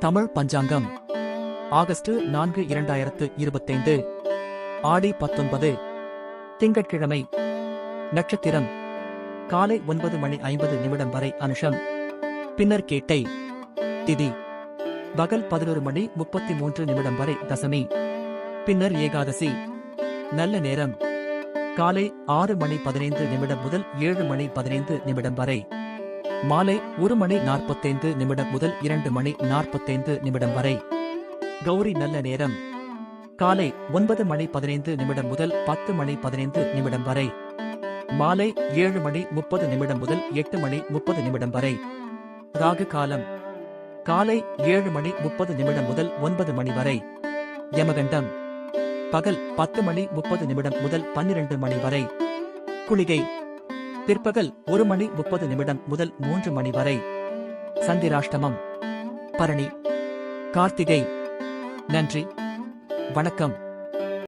தமிழ் பஞ்சாங்கம். August நான்கு இரண்டாயிரத்து இருபத்தைந்து. ஆடி பத்தொன்பது. திங்கட்கிழமை. நட்சத்திரம். காலை ஒன்பது மணி ஐம்பது நிமிடம் வரை அனுஷம். பின்னர் கேட்டை. திதி. பகல் பதினொரு மணி முப்பத்தி மூன்று நிமிடம் வரை தசமி. பின்னர் ஏகாதசி. நல்ல நேரம். காலை ஆறு மணி பதினைந்து நிமிடம் முதல் ஏழு மணி பதினைந்து நிமிடம் வரை. மாலை ஒரு மணி நாற்பத்தைந்து நிமிடம் முதல் இரண்டு மணி நாற்பத்தைந்து நிமிடம் வரை. கௌரி நல்ல நேரம். காலை ஒன்பது மணி பதினைந்து நிமிடம் முதல் பத்து மணி பதினைந்து நிமிடம் வரை. மாலை ஏழு மணி முப்பது நிமிடம் முதல் எட்டு மணி முப்பது நிமிடம் வரை. ராகு காலம். காலை ஏழு மணி முப்பது நிமிடம் முதல் ஒன்பது மணி வரை. யமகண்டம். பகல் பத்து மணி முப்பது நிமிடம் முதல் பன்னிரண்டு மணி வரை. குளிகை. பிற்பகல் ஒரு மணி முப்பது நிமிடம் முதல் மூன்று மணி வரை. சந்திராஷ்டமம். பரணி. கார்த்திகை. நன்றி. வணக்கம்.